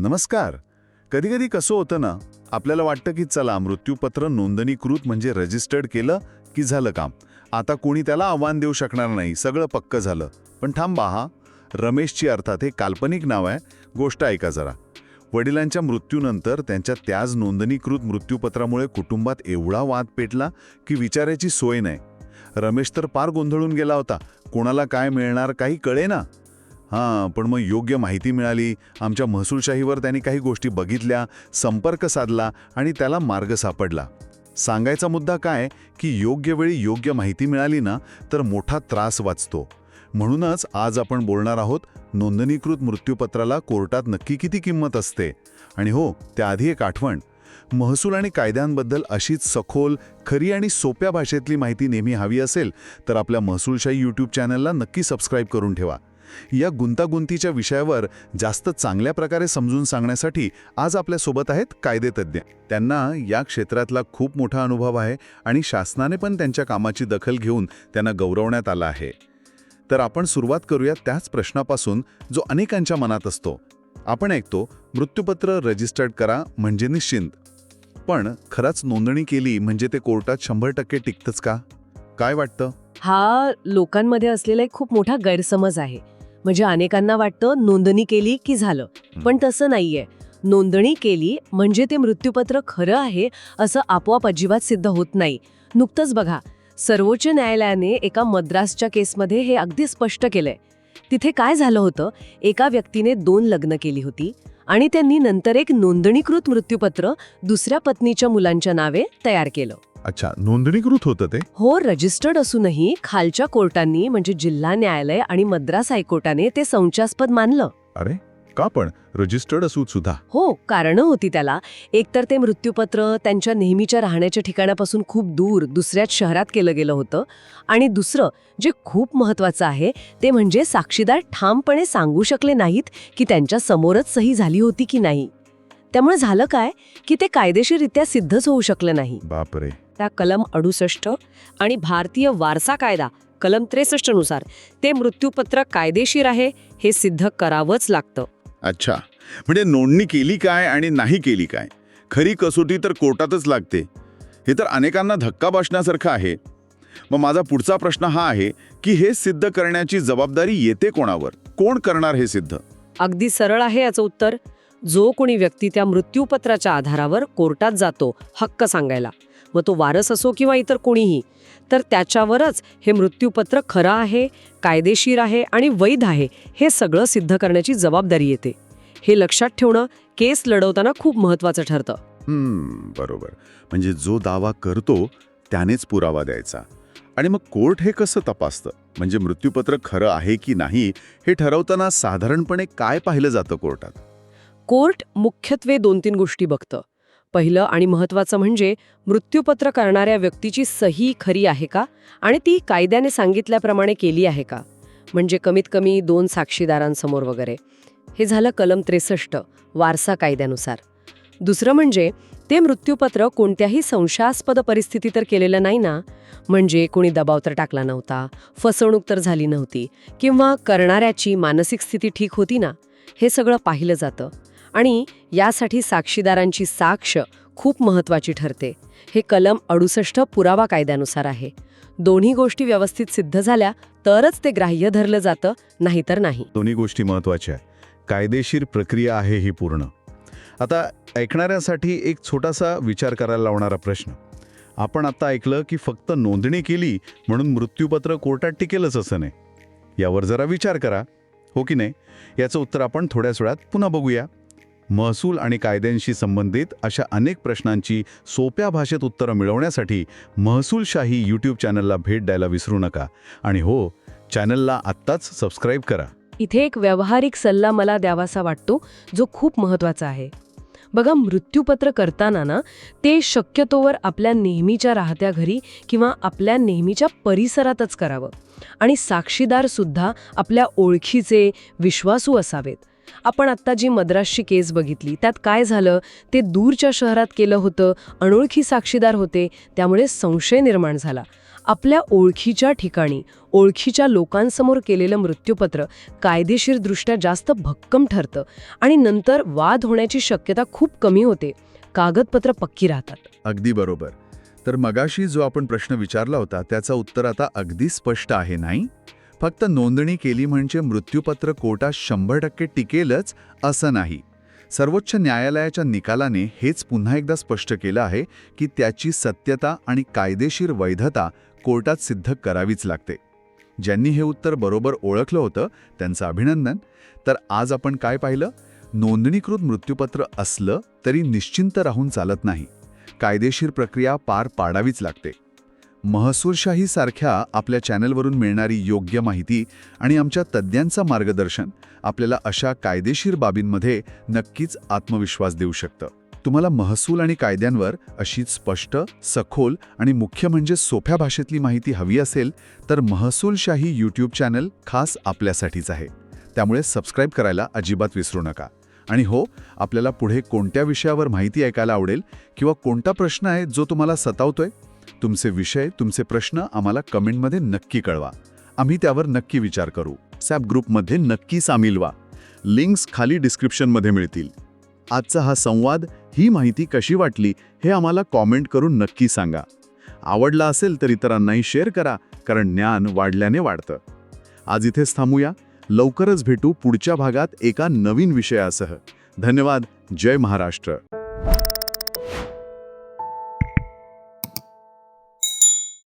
नमस्कार. कधीकधी कसं होतं ना आपल्याला वाटतं की चला मृत्यूपत्र नोंदणीकृत म्हणजे रजिस्टर्ड केलं की झालं काम. आता कोणी त्याला आव्हान देऊ शकणार नाही सगळं पक्क झालं. पण थांबा हा रमेशची अर्थात हे काल्पनिक नाव आहे गोष्ट ऐका जरा. वडिलांच्या मृत्यूनंतर त्यांच्या त्याच नोंदणीकृत मृत्यूपत्रामुळे कुटुंबात एवढा वाद पेटला की विचारायची सोय नाही. रमेश तर पार गोंधळून गेला होता. कोणाला काय मिळणार काही कळे ना हां पण मग योग्य माहिती मिळाली. आमच्या महसूलशाहीवर त्यांनी काही गोष्टी बघितल्या संपर्क साधला आणि त्याला मार्ग सापडला. सांगायचा मुद्दा काय की योग्य वेळी योग्य माहिती मिळाली ना तर मोठा त्रास वाचतो. म्हणूनच आज आपण बोलणार आहोत नोंदणीकृत मृत्यूपत्राला कोर्टात नक्की किती किंमत असते? आणि हो त्याआधी एक आठवण. महसूल आणि कायद्यांबद्दल अशीच सखोल खरी आणि सोप्या भाषेतली माहिती नेहमी हवी असेल तर आपल्या महसूलशाही यूट्यूब चॅनलला नक्की सबस्क्राईब करून ठेवा. या गुंतागुंतीच्या विषयावर जास्त चांगल्या प्रकारे समजून सांगण्यासाठी आज आपल्यासोबत आहेत कायदेतज्ञ त्यांना या क्षेत्रातला खूप मोठा अनुभव आहे आणि शासनाने पण त्यांच्या कामाची दखल घेऊन त्यांना गौरवण्यात आला आहे. तर आपण सुरुवात करूया त्याच प्रश्नापासून जो अनेकांच्या मनात असतो. आपण ऐकतो मृत्यूपत्र रजिस्टर्ड करा म्हणजे निश्चिंत. पण खरंच नोंदणी केली म्हणजे ते कोर्टात शंभर टक्के टिकतच का? काय वाटतं? हा लोकांमध्ये असलेला एक खूप मोठा गैरसमज आहे. म्हणजे अनेकांना वाटतं नोंदणी केली की झालं. पण तसं नाहीये. नोंदणी केली म्हणजे ते मृत्यूपत्र खरं आहे असं आपोआप अजिबात सिद्ध होत नाही. नुकतंच बघा सर्वोच्च न्यायालयाने एका मद्रासच्या केसमध्ये हे अगदी स्पष्ट केलंय. तिथे काय झालं होतं? एका व्यक्तीने दोन लग्न केली होती आणि त्यांनी नंतर एक नोंदणीकृत मृत्यूपत्र दुसऱ्या पत्नीच्या मुलांच्या नावे तयार केलं. अच्छा नोंदणीकृत होतं ते? हो रजिस्टर्ड असूनही खालच्या कोर्टांनी म्हणजे जिल्हा न्यायालय आणि मद्रास हायकोर्टाने ते संशयास्पद मानलं. अरे का पण? रजिस्टर्ड असून सुद्धा. हो कारणं होती त्याला. एकतर ते मृत्यूपत्र त्यांच्या नेहमीच्या राहण्याच्या ठिकाणापासून खूप दूर दुसऱ्याच शहरात केलं गेलं होतं. आणि दुसरं जे खूप महत्वाचं आहे ते म्हणजे साक्षीदार ठामपणे सांगू शकले नाहीत की त्यांच्या समोरच सही झाली होती की नाही. त्यामुळे झालं काय की ते कायदेशीररित्या सिद्धच होऊ शकलं नाही. बापरे. त्या कलम अडुसष्ट आणि भारतीय वारसा कायदा कलम त्रेसष्टनुसार ते मृत्यूपत्र कायदेशीर आहे हे सिद्ध करावंच लागतं. अच्छा. म्हणजे नोंदणी केली काय आणि नाही केली काय? खरी कसोटी तर कोर्टातच लागते. हे तर अनेकांना धक्का बसण्यासारखं आहे. मग माझा पुढचा प्रश्न हा आहे की हे सिद्ध करण्याची जबाबदारी येते कोणावर? कोण करणार हे सिद्ध? अगदी सरळ आहे याचं उत्तर. जो कोणी व्यक्ती त्या मृत्यूपत्राच्या आधारावर कोर्टात जातो हक्क सांगायला. मग तो वारस असो किंवा इतर कोणीही तर त्याच्यावरच हे मृत्यूपत्र खरं आहे कायदेशीर आहे आणि वैध आहे हे सगळं सिद्ध करण्याची जबाबदारी येते. हे लक्षात ठेवणं केस लढवताना खूप महत्वाचं ठरतं. बरोबर. म्हणजे जो दावा करतो त्यानेच पुरावा द्यायचा. आणि मग कोर्ट हे कसं तपासतं? म्हणजे मृत्यूपत्र खरं आहे की नाही हे ठरवताना साधारणपणे काय पाहिलं जातं कोर्टात? कोर्ट मुख्यत्वे दोन तीन गोष्टी बघतं. पहिलं आणि महत्त्वाचं म्हणजे मृत्यूपत्र करणाऱ्या व्यक्तीची सही खरी आहे का? आणि ती कायद्याने सांगितल्याप्रमाणे केली आहे का? म्हणजे कमीत कमी दोन साक्षीदारांसमोर वगैरे. हे झालं कलम त्रेसष्ट वारसा कायद्यानुसार. दुसरं म्हणजे ते मृत्यूपत्र कोणत्याही संशयास्पद परिस्थिती तर केलेलं नाही ना? म्हणजे कोणी दबाव तर टाकला नव्हता फसवणूक तर झाली नव्हती किंवा करणाऱ्याची मानसिक स्थिती ठीक होती ना? हे सगळं पाहिलं जातं. आणि यासाठी साक्षीदारांची साक्ष खूप महत्वाची ठरते. हे कलम अडुसष्ट पुरावा कायद्यानुसार आहे. दोन्ही गोष्टी व्यवस्थित सिद्ध झाल्या तरच ते ग्राह्य धरलं जातं नाहीतर नाही. दोन्ही गोष्टी महत्त्वाच्या आहेत. कायदेशीर प्रक्रिया आहे ही पूर्ण. आता ऐकणाऱ्यासाठी एक छोटासा विचार करायला लावणारा प्रश्न. आपण आता ऐकलं की फक्त नोंदणी केली म्हणून मृत्यूपत्र कोर्टात टिकेलच असं नाही. यावर जरा विचार करा. हो की नाही? याचं उत्तर आपण थोड्याच वेळात पुन्हा बघूया. महसूल आणि कायद्यांशी संबंधित अशा अनेक प्रश्नांची सोप्या भाषेत उत्तरं मिळवण्यासाठी महसूलशाही यूट्यूब चॅनलला भेट द्यायला विसरू नका. आणि हो चॅनलला आत्ताच सबस्क्राईब करा. इथे एक व्यावहारिक सल्ला मला द्यावासा वाटतो जो खूप महत्त्वाचा आहे. बघा मृत्यूपत्र करताना ना ते शक्यतोवर आपल्या नेहमीच्या राहत्या घरी किंवा आपल्या नेहमीच्या परिसरातच करावं. आणि साक्षीदारसुद्धा आपल्या ओळखीचे विश्वासू असावेत. आपण आत्ता जी मद्रासची केस बघितली त्यात काय झालं? ते दूरच्या शहरात केलं होतं अनोळखी साक्षीदार होते त्यामुळे संशय निर्माण झाला. आपल्या ओळखीच्या ठिकाणी ओळखीच्या लोकांसमोर केलेलं मृत्यूपत्र कायदेशीरदृष्ट्या जास्त भक्कम ठरतं आणि नंतर वाद होण्याची शक्यता खूप कमी होते. कागदपत्र पक्की राहतात. अगदी बरोबर. तर मगाशी जो आपण प्रश्न विचारला होता त्याचं उत्तर आता अगदी स्पष्ट आहे नाही? फक्त नोंदणी केली म्हणजे मृत्यूपत्र कोर्टात शंभर टक्के टिकेलच असं नाही. सर्वोच्च न्यायालयाच्या निकालाने हेच पुन्हा एकदा स्पष्ट केलं आहे की त्याची सत्यता आणि कायदेशीर वैधता कोर्टात सिद्ध करावीच लागते. ज्यांनी हे उत्तर बरोबर ओळखलं होतं त्यांचं अभिनंदन. तर आज आपण काय पाहिलं? नोंदणीकृत मृत्यूपत्र असलं तरी निश्चिंत राहून चालत नाही. कायदेशीर प्रक्रिया पार पाडावीच लागते. महसूलशाहीसारख्या आपल्या चॅनलवरून मिळणारी योग्य माहिती आणि आमच्या तज्ज्ञांचं मार्गदर्शन आपल्याला अशा कायदेशीर बाबींमध्ये नक्कीच आत्मविश्वास देऊ शकतं. तुम्हाला महसूल आणि कायद्यांवर अशीच स्पष्ट सखोल आणि मुख्य म्हणजे सोप्या भाषेतली माहिती हवी असेल तर महसूलशाही यूट्यूब चॅनल खास आपल्यासाठीच आहे. त्यामुळे सबस्क्राईब करायला अजिबात विसरू नका. आणि हो आपल्याला पुढे कोणत्या विषयावर माहिती ऐकायला आवडेल किंवा कोणता प्रश्न आहे जो तुम्हाला सतावतोय? तुमचे विषय तुमचे प्रश्न आम्हाला कमेंटमध्ये नक्की कळवा. आम्ही त्यावर नक्की विचार करू. सॅप ग्रुपमध्ये नक्की सामील व्हा. लिंक्स खाली डिस्क्रिप्शनमध्ये मिळतील. आजचा हा संवाद ही माहिती कशी वाटली हे आम्हाला कॉमेंट करून नक्की सांगा. आवडला असेल तर इतरांनाही शेअर करा कारण ज्ञान वाढल्याने वाढतं. आज इथेच थांबूया. लवकरच भेटू पुढच्या भागात एका नवीन विषयासह. धन्यवाद. जय महाराष्ट्र.